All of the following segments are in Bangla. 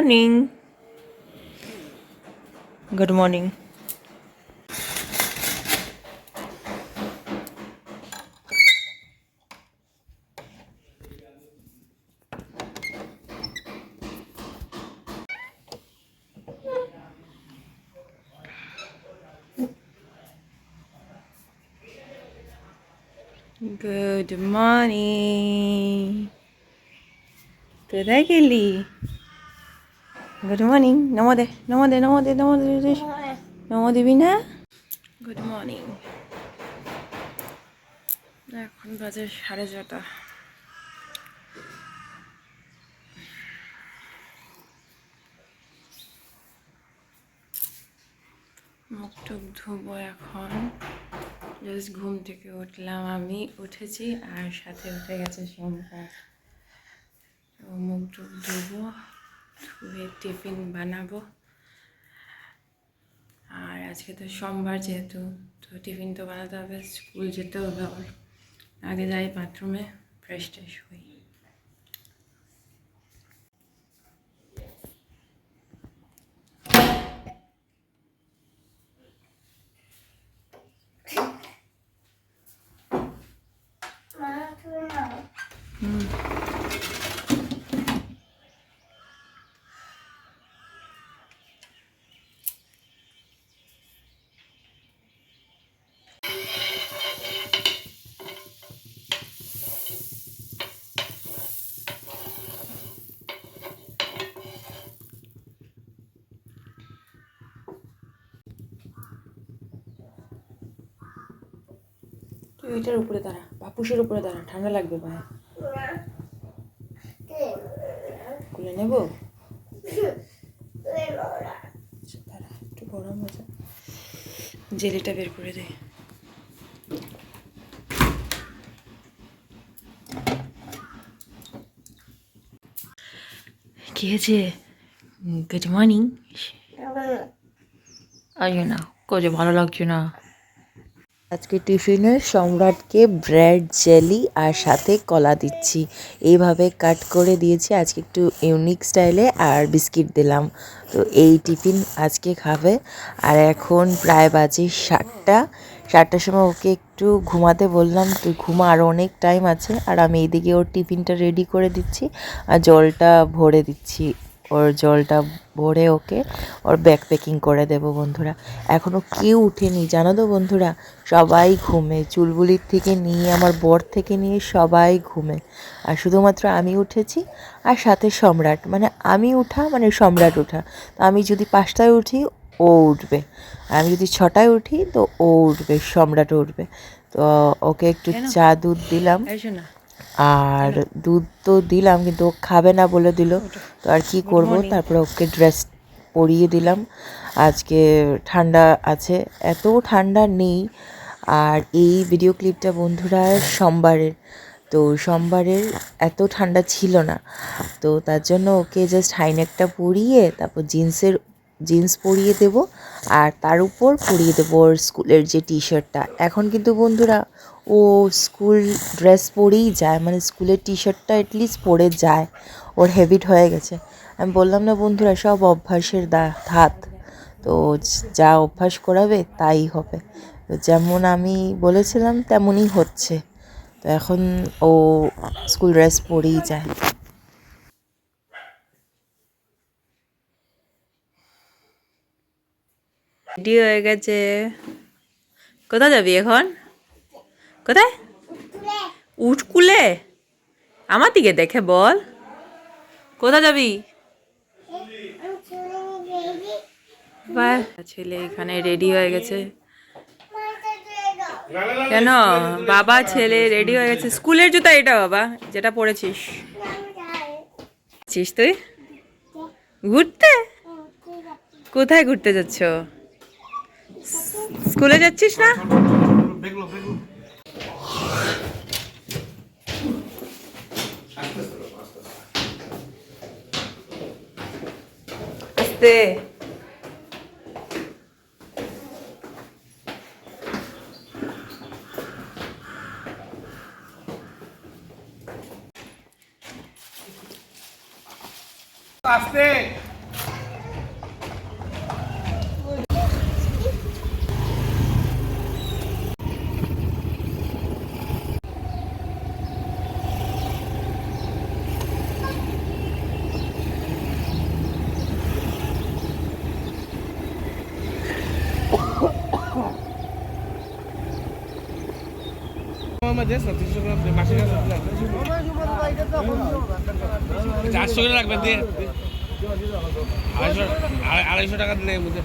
Morning good morning good morning কোথায় গেলি গুড মর্নিং নমো দে নমো দে নমো দে না গুড মর্নিং এখন বাজে সাড়ে ছটা মুখ টুক ধুবো এখন। জাস্ট ঘুম থেকে উঠলাম আমি। উঠেছি আর সাথে উঠে গেছে সোমবার মুখ টুক ধুবো। ধুয়ে টিফিন বানাবো। আর আজকে তো সোমবার যেহেতু, তো টিফিন তো বানাতে হবে, স্কুল যেতে হবে আগে যাই বাথরুমে ফ্রেশ ট্রেশ হই। তুই ওইটার উপরে দাঁড়া পাপুসের উপরে দাঁড়া ঠান্ডা লাগবে ভাই খুলে নেব? দাঁড়া একটু গরম হয়েছে জেলিটা বের করে দে। কি হয়েছে? Good morning. আইও না কোজে ভালো লাগছে না। আজকে টিফিনে সম্রাটকে ব্রেড, জেলি আর সাথে কলা দিচ্ছি। এইভাবে কাট করে দিয়েছি। আজকে একটু ইউনিক স্টাইলে আর বিস্কিট দিলাম। তো এই টিফিন আজকে খাবে। আর এখন প্রায় বাজে সাতটা। সাতটার সময় ওকে একটু ঘুমাতে বললাম। তুই ঘুমা আরও অনেক টাইম আছে। আর আমি এইদিকে ওর টিফিনটা রেডি করে দিচ্ছি। আর জলটা ভরে দিচ্ছি। ওর জলটা ভরে ওকে ওর ব্যাগ প্যাকিং করে দেবো বন্ধুরা। এখনও কেউ উঠেনি জানো তো বন্ধুরা? সবাই ঘুমে চুলবুলির থেকে নিয়ে আমার বর থেকে নিয়ে সবাই ঘুমে। আর শুধুমাত্র আমি উঠেছি আর সাথে সম্রাট মানে আমি উঠা মানে সম্রাট উঠা। তো আমি যদি পাঁচটায় উঠি ও উঠবে। আমি যদি ছটায় উঠি তো ও উঠবে সম্রাটও উঠবে। তো ওকে একটু চা দুধ দিলাম। আর দুধ তো দিলাম কিন্তু ও খাবে না বলে দিল। তো আর কি করব? তারপরে ওকে ড্রেস পরিয়ে দিলাম। আজকে ঠান্ডা আছে এত ঠান্ডা নেই। আর এই ভিডিও ক্লিপটা বন্ধুরা সোমবারের। তো সোমবারের এত ঠান্ডা ছিল না। তো তার জন্য ওকে জাস্ট হাইনেকটা পরিয়ে তারপর জিন্সের জিন্স পরিয়ে দেব। আর তার উপর পরিয়ে দেবো ওর স্কুলের যে টি শার্টটা এখন কিন্তু বন্ধুরা ও স্কুল ড্রেস পরেই যায় মানে স্কুলের টি শার্টটা অ্যাটলিস্ট পরে যায়। ওর হ্যাবিট হয়ে গেছে। আমি বললাম, না বন্ধুরা, সব অভ্যাসের দা, ধাত। তো যা অভ্যাস করাবে, তাই হবে। তো যেমন আমি বলেছিলাম, তেমনই হচ্ছে। তো এখন ও স্কুল ড্রেস পরেই যায়। রেডি হয়ে গেছে। কোথায় যাবি এখন? কোথায়? উঠকুলে আমার দিকে দেখে বল। কোথায় যাবি? ছেলে এখানে রেডি হয়ে গেছে। কেন? বাবা, ছেলে রেডি হয়ে গেছে। স্কুলের জুতা এটা বাবা, যেটা পড়েছিস ছিস তুই? ঘুরতে? কোথায় ঘুরতে যাচ্ছ? স্কুলে যাচ্ছিস না? Cadê? Astei! চারশো করে রাখবে দে দে। আড়াইশো, আড়াই- আড়াইশো টাকা দিলে মধ্যে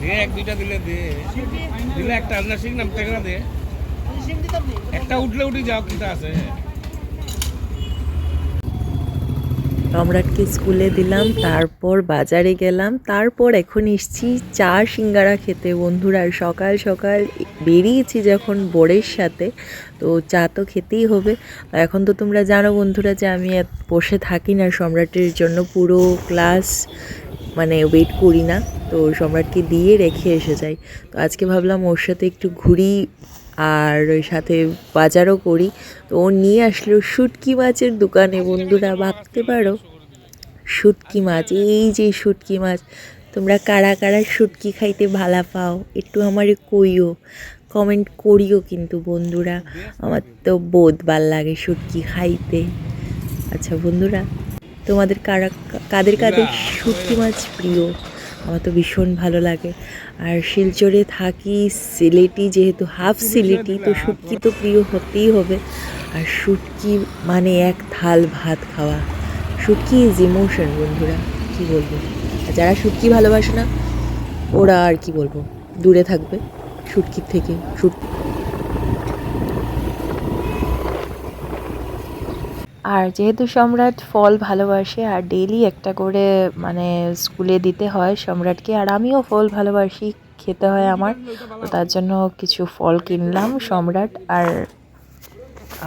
দে এক দুইটা দিলে দে দিলে একটা নাম টেকরা দে একটা উঠলে উঠি যাও কিটা আছে। সম্রাটকে স্কুলে দিলাম, তারপর বাজারে গেলাম, তারপর এখন এসছি চা সিঙ্গারা খেতে। বন্ধুরা, সকাল সকাল বেরিয়েছি যখন বোরের সাথে, তো চা তো খেতেই হবে। এখন তো তোমরা জানো বন্ধুরা যে আমি বসে থাকি না, সম্রাটের জন্য পুরো ক্লাস মানে ওয়েট করি না। তো সম্রাটকে দিয়ে রেখে এসে যাই। তো আজকে ভাবলাম ওর সাথে একটু ঘুরি আর ওই সাথে বাজারও করি। তো ও নিয়ে আসলো শুটকি মাছের দোকানে বন্ধুরা ভাবতে পারো। শুটকি মাছ এই যে শুটকি মাছ তোমরা কারা কারা শুটকি খাইতে ভালা পাও? একটু আমারে কইও কমেন্ট করিও কিন্তু বন্ধুরা। আমার তো বোধ ভালো লাগে শুটকি খাইতে। আচ্ছা বন্ধুরা তোমাদের কারা কাদের কাদের শুটকি মাছ প্রিয়? আমার তো ভীষণ ভালো লাগে। আর শিলচরে থাকি সিলেটি যেহেতু হাফ সিলেটি তো শুটকি তো প্রিয় হতেই হবে। আর শুটকি মানে এক থাল ভাত খাওয়া। শুটকি ইজ ইমোশন বন্ধুরা। কি বলব? আর যারা শুটকি ভালোবাসে না ওরা আর কি বলব? দূরে থাকবে শুটকির থেকে। শুট আর যেহেতু সম্রাট ফল ভালোবাসে, আর ডেইলি একটা করে মানে স্কুলে দিতে হয় সম্রাটকে, আর আমিও ফল ভালোবাসি, খেতে হয় আমার, তো তার জন্য কিছু ফল কিনলাম সম্রাট আর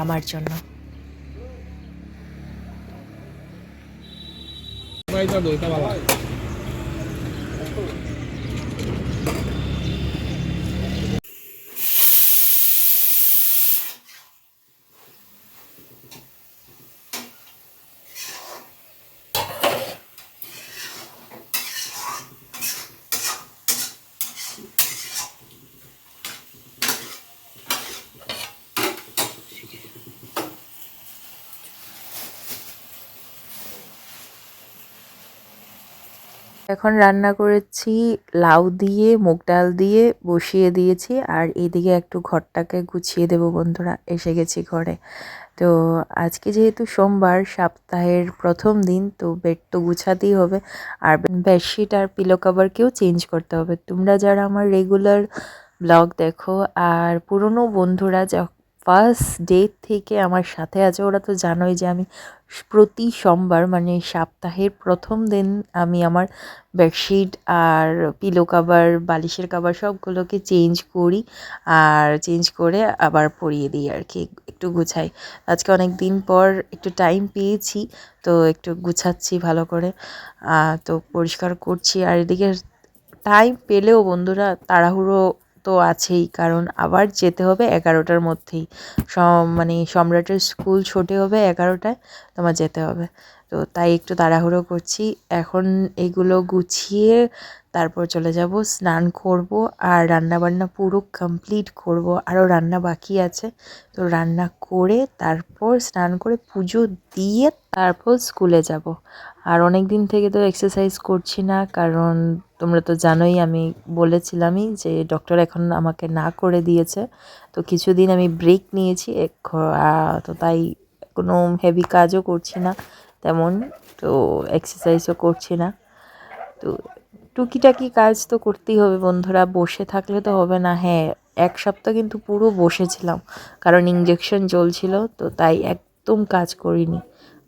আমার জন্য। এখন রান্না করেছি লাউ দিয়ে, মুগ ডাল দিয়ে বসিয়ে দিয়েছি। আর এদিকে একটু ঘরটাকে গুছিয়ে দেবো বন্ধুরা, এসে গেছি ঘরে। তো আজকে যেহেতু সোমবার, সপ্তাহের প্রথম দিন, তো বেড তো গুছাতেই হবে। আর বেডশিট আর পিলো কভারকেও চেঞ্জ করতে হবে। তোমরা যারা আমার রেগুলার ব্লগ দেখো, আর পুরনো বন্ধুরা ফার্স্ট ডে থেকে আমার সাথে আছে, ওরা তো জানোই যে আমি প্রতি সোমবার মানে সপ্তাহের প্রথম দিন আমি আমার বেডশিট আর পিলো কাভার বালিশের কাভার সবগুলোকে চেঞ্জ করি আর চেঞ্জ করে আবার পরিয়ে দিই আর কি, একটু গুছাই। আজকে অনেক দিন পর একটু টাইম পেয়েছি, তো একটু গুছাচ্ছি ভালো করে তো পরিষ্কার করছি। আর এদিকে টাইম পেলেও বন্ধুরা, তাড়াহুড়ো তো আছেই, কারণ আবার যেতে হবে এগারোটার মধ্যেই। মানে সম্রাটের স্কুল ছোটে হবে এগারোটায়, তোমার যেতে হবে। তো তাই একটু তাড়াহুড়ো করছি। এখন এগুলো গুছিয়ে তারপর চলে যাব, স্নান করব আর রান্না বান্না পুরো কমপ্লিট করব। আরও রান্না বাকি আছে। তো রান্না করে তারপর স্নান করে পুজো দিয়ে তারপর স্কুলে যাব। আর অনেক দিন থেকে তো এক্সারসাইজ করছি না, কারণ তোমরা তো জানোই আমি বলেছিলামই যে ডক্টর এখন আমাকে না করে দিয়েছে। তো কিছুদিন আমি ব্রেক নিয়েছি তো তাই কোনো হেভি কাজও করছি না। তেমন, তো এক্সারসাইজও করছি না। তো টুকিটাকি কাজ তো করতেই হবে বন্ধুরা, বসে থাকলে তো হবে না। হ্যাঁ এক সপ্তাহ কিন্তু পুরো বসেছিলাম, কারণ ইঞ্জেকশন চলছিল, তো তাই একদম কাজ করিনি,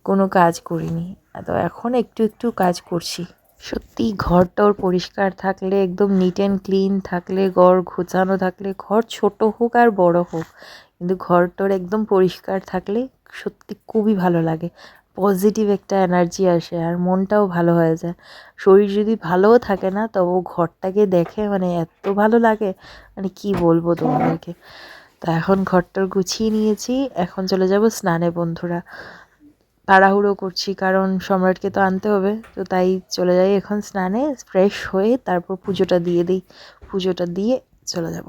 কোনো কাজ করিনি। তো এখন একটু একটু কাজ করছি। সত্যি ঘরটর পরিষ্কার থাকলে, একদম নিট অ্যান্ড ক্লিন থাকলে, ঘর ঘোচানো থাকলে, ঘর ছোট হোক আর বড় হোক, কিন্তু ঘরটর একদম পরিষ্কার থাকলে সত্যি খুবই ভালো লাগে। পজিটিভ একটা এনার্জি আসে আর মনটাও ভালো হয়ে যায়। শরীর যদি ভালোও থাকে না তবু ঘরটাকে দেখে মানে এত ভালো লাগে মানে কি বলব তোমাদেরকে? তো এখন ঘরটর গুছিয়ে নিয়েছি, এখন চলে যাব স্নানে বন্ধুরা। তাড়াহুড়ো করছি কারণ সম্রাটকে তো আনতে হবে, তো তাই চলে যাই এখন স্নানে ফ্রেশ হয়ে তারপর পুজোটা দিয়ে দিই। পুজোটা দিয়ে চলে যাব।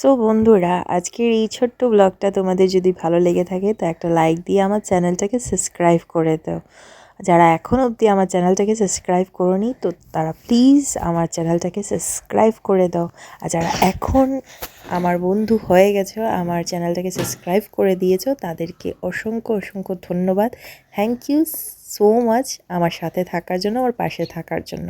সো বন্ধুরা, আজকের এই ছোট্ট ব্লগটা তোমাদের যদি ভালো লেগে থাকে, তো একটা লাইক দিয়ে আমার চ্যানেলটাকে সাবস্ক্রাইব করে দাও। যারা এখন অবধি আমার চ্যানেলটাকে সাবস্ক্রাইব করোনি, তো তারা প্লিজ আমার চ্যানেলটাকে সাবস্ক্রাইব করে দাও। আর যারা এখন আমার বন্ধু হয়ে গেছো, আমার চ্যানেলটাকে সাবস্ক্রাইব করে দিয়েছ, তাদেরকে অসংখ্য অসংখ্য ধন্যবাদ। থ্যাংক ইউ সো মাচ আমার সাথে থাকার জন্য, আমার পাশে থাকার জন্য।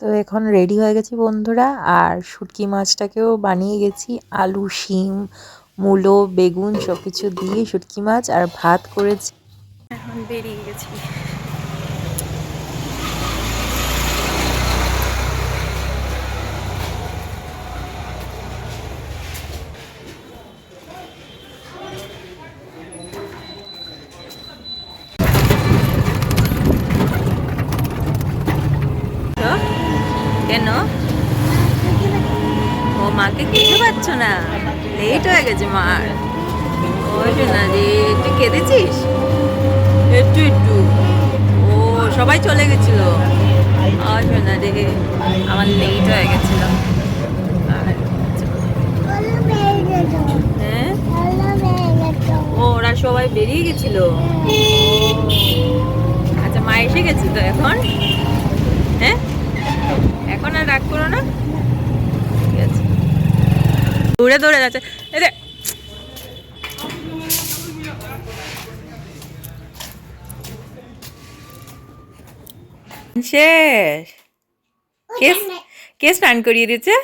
তো এখন রেডি হয়ে গেছি বন্ধুরা। আর শুটকি মাছটাকেও বানিয়ে গেছি। আলু, শিম, মূলো, বেগুন সব কিছু দিয়ে শুটকি মাছ আর ভাত করেছি। এখন বেরিয়ে গেছি তো, কেন ও মাকে কিছু পাচ্ছ না লেট হয়ে গেছে মার ওই না তুই কেঁদেছিস? একটু একটু। ও, সবাই চলে গেছিল। না রে, আমার লেট হয়ে গেছিল। হ্যাঁ? ও, ওরা সবাই বেরিয়ে গেছিল। আচ্ছা মা এসে গেছি তো এখন? হ্যাঁ? এখন আর রাগ করো না। ঠিক আছে। দৌড়ে দৌড়ে যাচ্ছে। শেষ। কে কে স্নান করিয়ে দিয়েছে?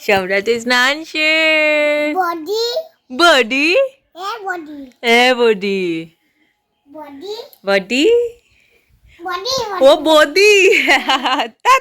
সম্রাটের স্নান শেষ। বডি। বডি? এ বডি? Body body. ও বডি। তা